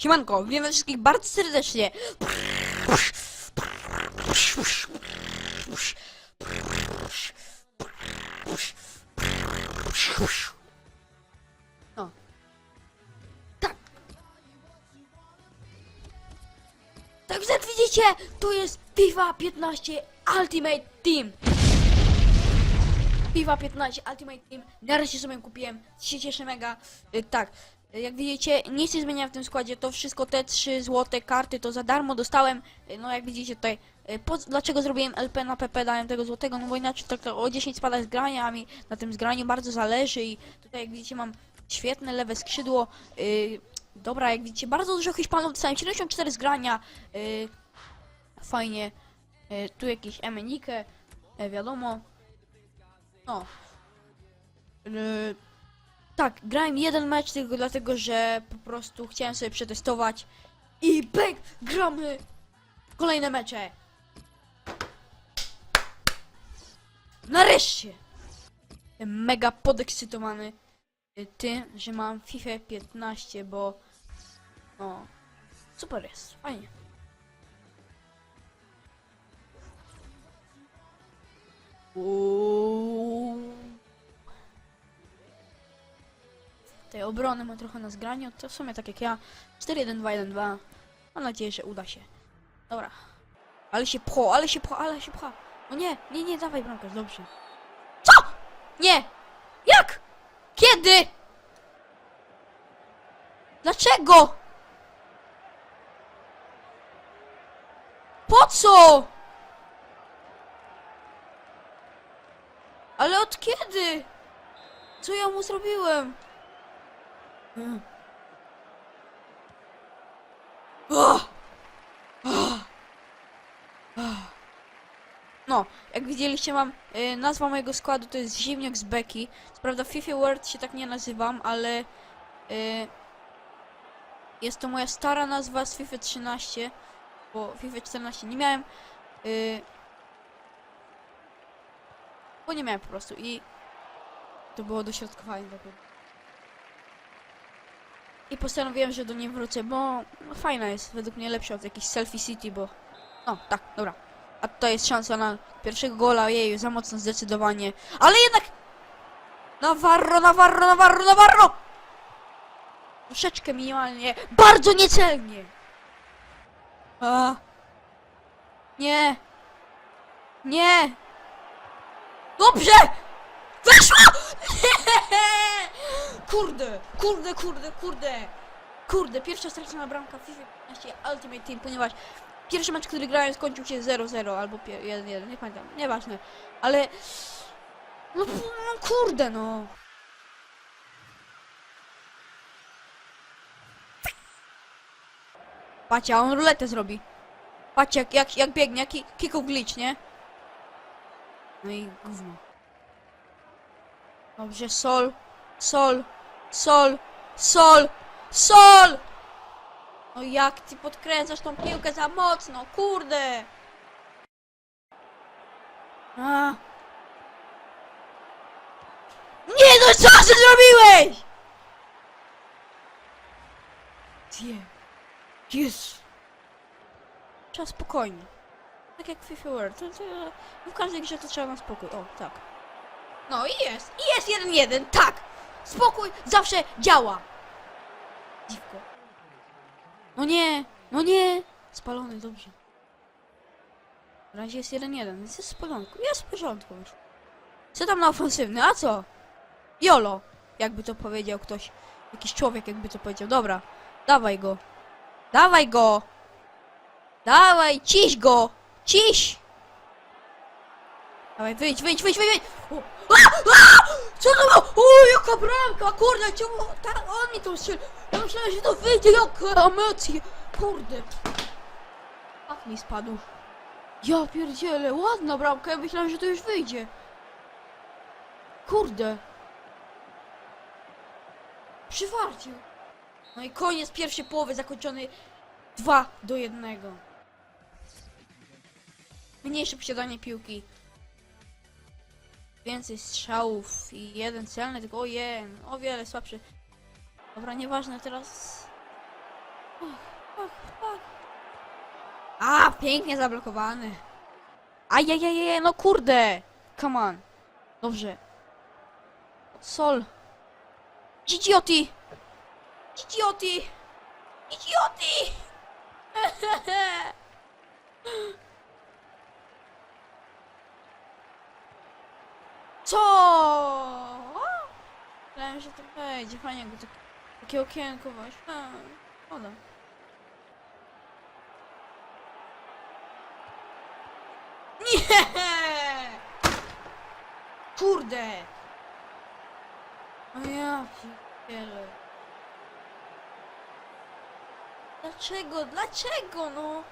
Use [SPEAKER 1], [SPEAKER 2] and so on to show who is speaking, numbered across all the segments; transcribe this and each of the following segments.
[SPEAKER 1] Siemanko, was wszystkich bardzo serdecznie. Tak. Także jak widzicie, to jest FIFA 15 Ultimate Team. FIFA 15 Ultimate Team. Nareszcie sobie kupiłem. Się cieszę mega. Y, tak. Jak widzicie, nic nie zmienia w tym składzie. To wszystko te trzy złote karty to za darmo dostałem. Y, No jak widzicie tutaj. y, Po, dlaczego zrobiłem LP na PP, dałem tego złotego? No bo inaczej to, to o 10 spada z grania, a mi na tym zgraniu bardzo zależy i tutaj jak widzicie mam świetne lewe skrzydło. Y, dobra, jak widzicie, bardzo dużo Hiszpanów dostałem. 74 z grania. Y, fajnie. Tu jakiś Emenikę. y, wiadomo. No. Yy, tak, grałem jeden mecz tylko dlatego, że po prostu chciałem sobie przetestować. I bang! Gramy kolejne mecze. Nareszcie! Mega podekscytowany tym, że mam FIFA 15, bo no super jest, fajnie. Uuu. Tej obrony ma trochę na zgraniu, to w sumie tak jak ja. 4-1-2-1-2. Mam nadzieję, że uda się. Dobra. Ale się pcho, ale się pcha, ale się pcha. No nie, nie, nie, dawaj bramkarz, dobrze. Co? Nie! Jak? Kiedy? Dlaczego? Po co? Ale od kiedy? Co ja mu zrobiłem? No, jak widzieliście mam y, nazwa mojego składu to jest Zimniak z Beki. Co prawda w FIFA World się tak nie nazywam, ale y, jest to moja stara nazwa z FIFA 13, bo FIFA 14 nie miałem. Y, bo nie miałem po prostu i to było dośrodkowanie dopiero. I postanowiłem, że do niej wrócę, bo no, fajna jest, według mnie lepsza od jakiejś Selfie City, bo... No, tak, dobra. A tutaj jest szansa na pierwszego gola, jej, za mocno zdecydowanie. Ale jednak... Navarro, Navarro, Navarro, Navarro! Troszeczkę minimalnie, bardzo niecelnie! A. Nie! Nie! Dobrze! Weszło! Kurde, kurde, kurde, kurde. Kurde, pierwsza stracona bramka w FIFA 15 Ultimate Team, ponieważ pierwszy mecz, który grałem skończył się 0-0 albo 1-1, nie pamiętam, nieważne. Ale no, no kurde no. Patrzcie, on ruletę zrobi. Patrzcie, jak, jak, jak biegnie, jaki kick of glitch, nie? No i gówno. Dobrze, sol, sol, sol, sol, sol! No jak ty podkręcasz tą piłkę za mocno, kurde! A. Nie no, co zrobiłeś? Gdzie? Jest. Trzeba spokojnie. Tak jak FIFA World. To, to, w każdej grze to trzeba na spokój. O, tak. No i jest. I jest jeden jeden. Tak. Spokój zawsze działa. Dziwko. No nie. No nie. Spalony, dobrze. W razie jest jeden jeden. Więc jest w porządku. Jest w porządku już. Co tam na ofensywny? A co? Jolo. Jakby to powiedział ktoś. Jakiś człowiek jakby to powiedział. Dobra. Dawaj go. Dawaj go. Dawaj, ciś go. Ciś. Dawaj, wyjdź, wyjdź, wyjdź, wyjdź, wyjdź! Co to było? O, jaka bramka, kurde, czemu tak, on mi to strzelił? Ja myślałem, że to wyjdzie, jakie emocje! Kurde! Ach, mi spadł. Ja pierdzielę, ładna bramka, ja myślałem, że to już wyjdzie. Kurde. Przywarcił. No i koniec pierwszej połowy zakończony 2 do 1. Mniejsze posiadanie piłki. Więcej strzałów i jeden celny, tylko ojej, o wiele słabszy. Dobra, nieważne, teraz... A, pięknie zablokowany. Ajajajaj, no kurde. Come on. Dobrze. Sol. Idioti. Idioti. Idioti. Co? Myślałem, że to wejdzie. Fajnie, jakby takie, takie okienko właśnie. Szkoda. Nie! Kurde! O ja pierdzielę. Dlaczego? Dlaczego no?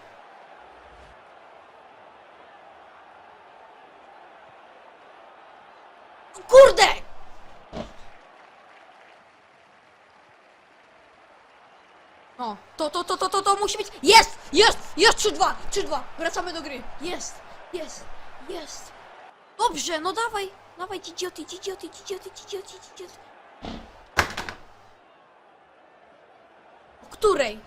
[SPEAKER 1] Kurde! O, to, to, to, to, to, to musi być. Jest! Jest! Jest! 3-2! 3-2! Wracamy do gry! Jest! Jest! Jest! Dobrze, no dawaj! Dawaj, idioty, idioty, idioty, idioty, idioty. O której?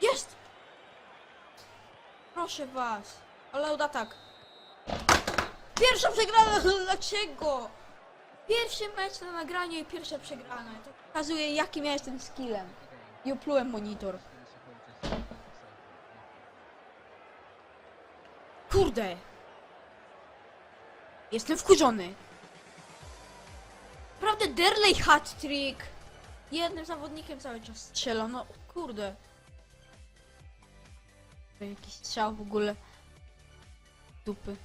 [SPEAKER 1] Jest! Proszę was. Ale atak. Pierwsza przegrana! Dlaczego? Pierwszy mecz na nagranie i pierwsza przegrana. To pokazuje jakim ja jestem skillem. I oplułem monitor. Kurde! Jestem wkurzony. Naprawdę Derley hat-trick. Jednym zawodnikiem cały czas strzelam. No kurde. Jakiś strzał w ogóle. Dupy.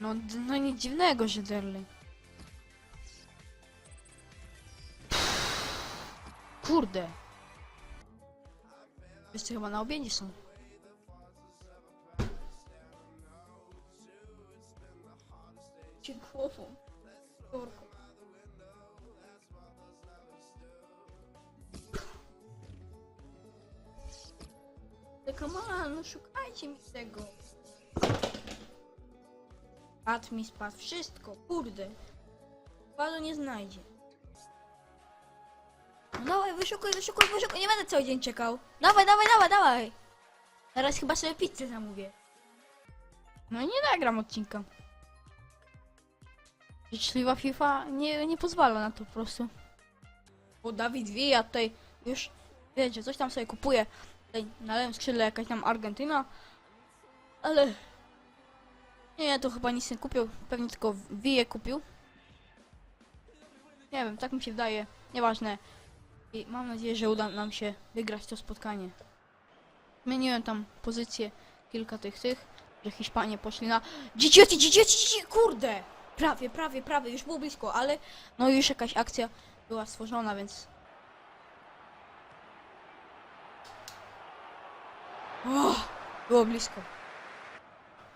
[SPEAKER 1] No, no nic dziwnego, że Derley. Kurde. Wszyscy chyba na obiedzie są. Tylko ma, no szukajcie mi tego. Spadł mi spadł wszystko, kurde. Panu nie znajdzie. No dawaj, wyszukuj, wyszukuj, wyszukuj, nie będę cały dzień czekał. Dawaj, dawaj, dawaj, dawaj. Teraz chyba sobie pizzę zamówię. No nie nagram odcinka. Życzliwa FIFA nie, nie pozwala na to po prostu. Bo Dawid wie, ja tutaj już, wiecie, coś tam sobie kupuję. Na lewym skrzydle jakaś tam Argentyna. Ale... Nie, to chyba nic nie kupił. Pewnie tylko Wije kupił. Nie wiem, tak mi się wydaje. Nieważne. I mam nadzieję, że uda nam się wygrać to spotkanie. Zmieniłem tam pozycję kilka tych tych, że Hiszpanie poszli na dziecioti, dziecioti, dzieci, kurde! Prawie, prawie, prawie, już było blisko, ale no już jakaś akcja była stworzona, więc... O, było blisko.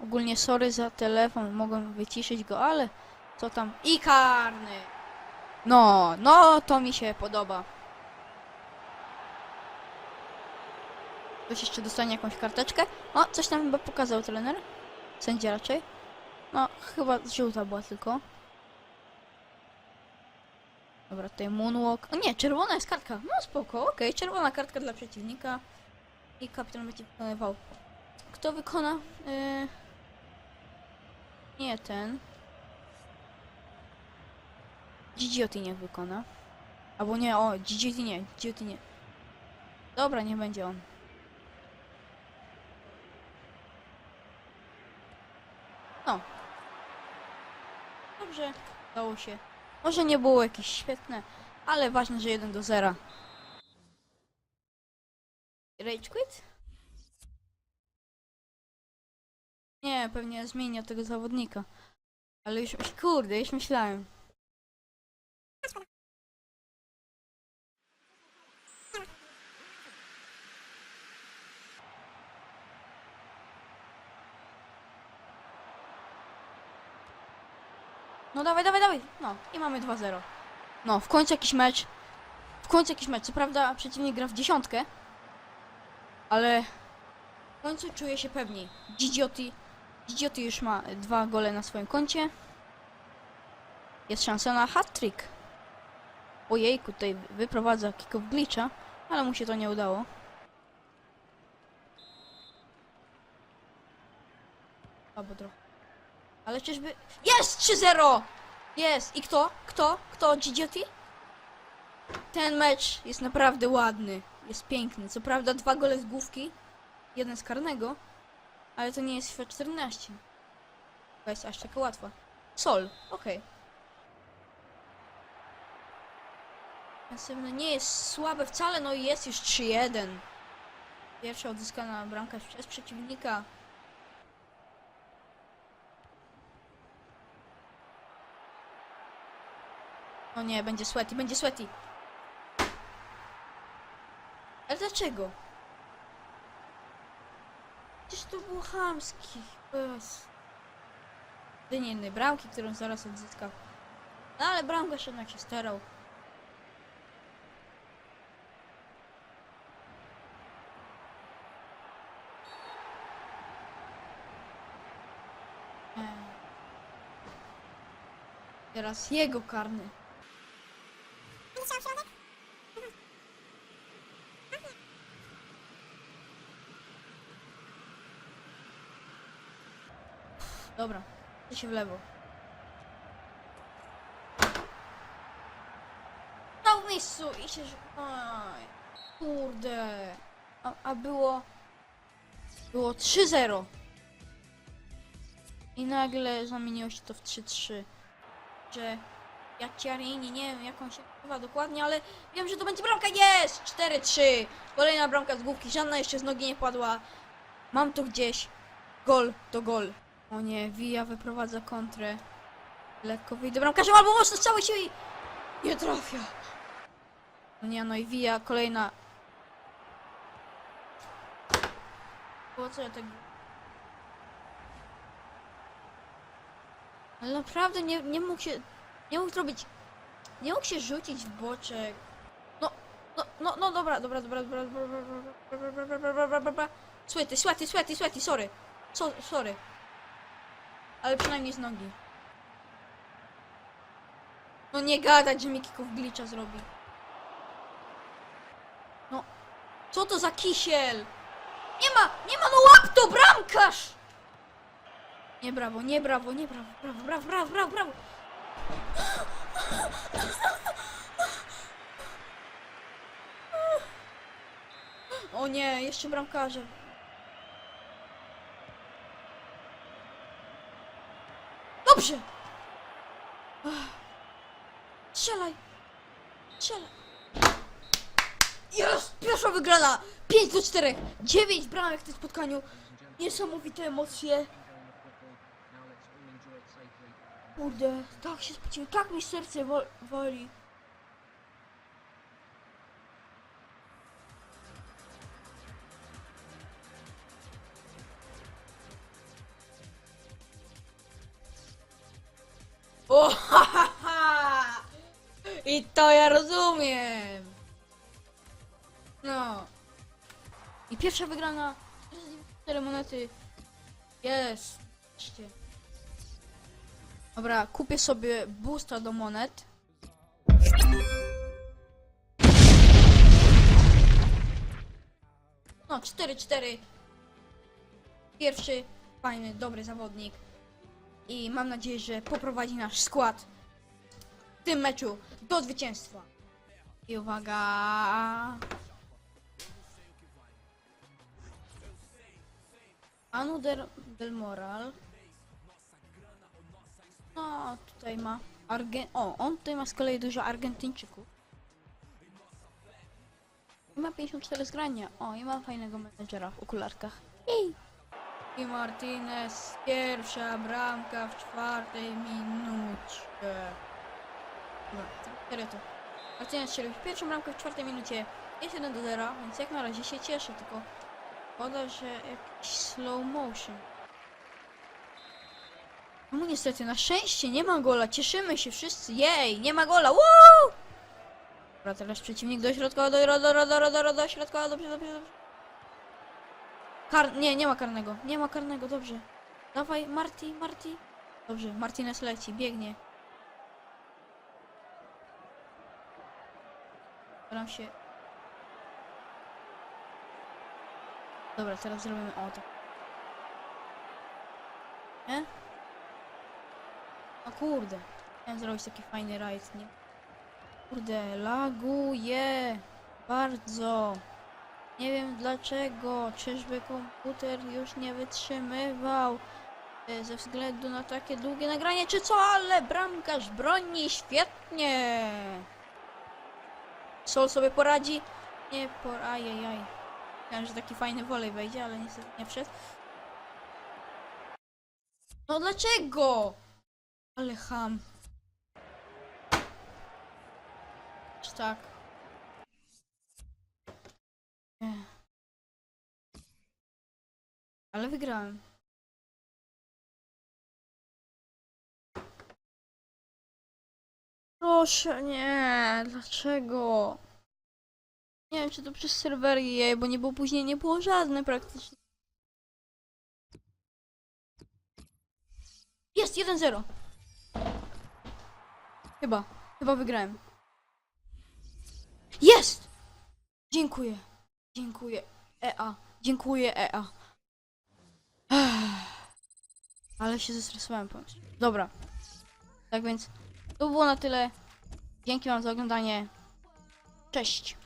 [SPEAKER 1] Ogólnie sorry za telefon, mogłem wyciszyć go, ale co tam? I karny! No, no to mi się podoba. Ktoś jeszcze dostanie jakąś karteczkę? O, coś tam chyba pokazał trener. Sędzia raczej. No, chyba żółta była tylko. Dobra, tutaj moonwalk. O nie, czerwona jest kartka. No spoko, okej, czerwona kartka dla przeciwnika. I kapitan będzie wykonywał. Kto wykona? Yy... Nie ten. Gigioti niech wykona. Albo nie, o, Gigioti nie, Gigioti nie. Dobra, nie będzie on. No. Dobrze, udało się. Może nie było jakieś świetne, ale ważne, że 1 do 0. Rage quit? Nie, pewnie zmienia tego zawodnika. Ale już, kurde, już myślałem. No dawaj, dawaj, dawaj. No i mamy 2-0. No, w końcu jakiś mecz. W końcu jakiś mecz. Co prawda przeciwnik gra w dziesiątkę. Ale w końcu czuję się pewniej. Gigioti, Gigioti już ma dwa gole na swoim koncie. jest szansa na hat-trick. Ojejku, tutaj wyprowadza kick of glitcha, ale mu się to nie udało. Albo trochę. Ale czyżby... Jest! 3-0! Jest! I kto? Kto? Kto? GGT? Ten mecz jest naprawdę ładny. Jest piękny. Co prawda dwa gole z główki, jeden z karnego, ale to nie jest FIFA 14. To jest aż taka łatwa. Sol, okej. Następne nie jest słabe wcale, no i jest już 3-1. Pierwsza odzyskana bramka przez przeciwnika. O nie, będzie sweaty, będzie sweaty. Ale dlaczego? Przecież to było chamski. Bez. Nie jednej bramki, którą zaraz odzyskał. No ale bramkarz jednak się starał. Ej. Teraz jego karny. Dobra, to się w lewo. No w miejscu i się... Oj, kurde. A, a było... Było 3-0. I nagle zamieniło się to w 3-3. Że... Jaciarini, nie wiem jak on się nazywa dokładnie, ale wiem, że to będzie bramka. Jest! 4-3. Kolejna bramka z główki. Żadna jeszcze z nogi nie padła. Mam to gdzieś. Gol to gol. O nie, Villa wyprowadza kontrę. Lekko wyjdzie bramkarzem albo mocno z całej siły i nie trafia. No nie, no i Villa kolejna. Po co ja tak... Ale naprawdę nie, nie mógł się... Nie mógł zrobić... Nie mógł się rzucić w boczek. No, no, no, no dobra, dobra, dobra, dobra, dobra, dobra, dobra, dobra, dobra, dobra, dobra, dobra. Sweaty, sweaty, sweaty, sweaty, sorry. So, sorry. Ale przynajmniej z nogi. No nie gadać, że mi kików glitcha zrobi. No. Co to za kisiel? Nie ma, nie ma, no łap to, bramkarz! Nie brawo, nie brawo, nie brawo, brawo, brawo, brawo, brawo, brawo. O nie, jeszcze bramkarze. Dobrze! Strzelaj! Strzelaj! Jest! Pierwsza wygrana! 5 do 4! 9 bramek w tym spotkaniu! Niesamowite emocje! Kurde, tak się spociłem, tak mi serce wo woli. O, ha, ha, ha! I to ja rozumiem! No. I pierwsza wygrana. 4 monety. Jest. Dobra, kupię sobie boosta do monet. No, 4-4. Pierwszy, fajny, dobry zawodnik. I mam nadzieję, że poprowadzi nasz skład w tym meczu do zwycięstwa. I uwaga. Anu del, del Moral. No, tutaj ma Argen... O, on tutaj ma z kolei dużo Argentyńczyków. I ma 54 zgrania. O, i ma fajnego menedżera w okularkach. I Martinez, pierwsza bramka w czwartej minucie. Dobra, to. Martinez strzelił pierwszą bramkę w czwartej minucie. Jest 1 do 0, więc jak na razie się cieszę, tylko szkoda, że jakiś slow motion. No niestety, na szczęście nie ma gola, cieszymy się wszyscy, jej, nie ma gola, Woo! Dobra, teraz przeciwnik do środka, do, do, do, do, do, do, do środka, dobrze, dobrze, dobrze. Kar... Nie, nie ma karnego. Nie ma karnego, dobrze. Dawaj, Marty, Marty. Dobrze, Martinez leci, biegnie. Staram się... Dobra, teraz zrobimy o to. Nie? A kurde. Chciałem zrobić taki fajny rajd, nie? Kurde, laguje. Bardzo. Nie wiem dlaczego. Czyżby komputer już nie wytrzymywał e, ze względu na takie długie nagranie, czy co? Ale bramkarz broni świetnie. Sol sobie poradzi? Nie por... Ajajaj. Myślałem, że taki fajny wolej wejdzie, ale niestety nie wszedł. No dlaczego? Ale ham. Aż tak. Ale wygrałem. Proszę, nie. Dlaczego? Nie wiem, czy to przez serwery jej, bo nie było później, nie było żadne praktycznie. Jest, 1-0. Chyba, chyba wygrałem. Jest! Dziękuję. Dziękuję. EA. Dziękuję EA. Ale się zestresowałem, szczerze. Dobra. Tak więc to było na tyle. Dzięki wam za oglądanie. Cześć.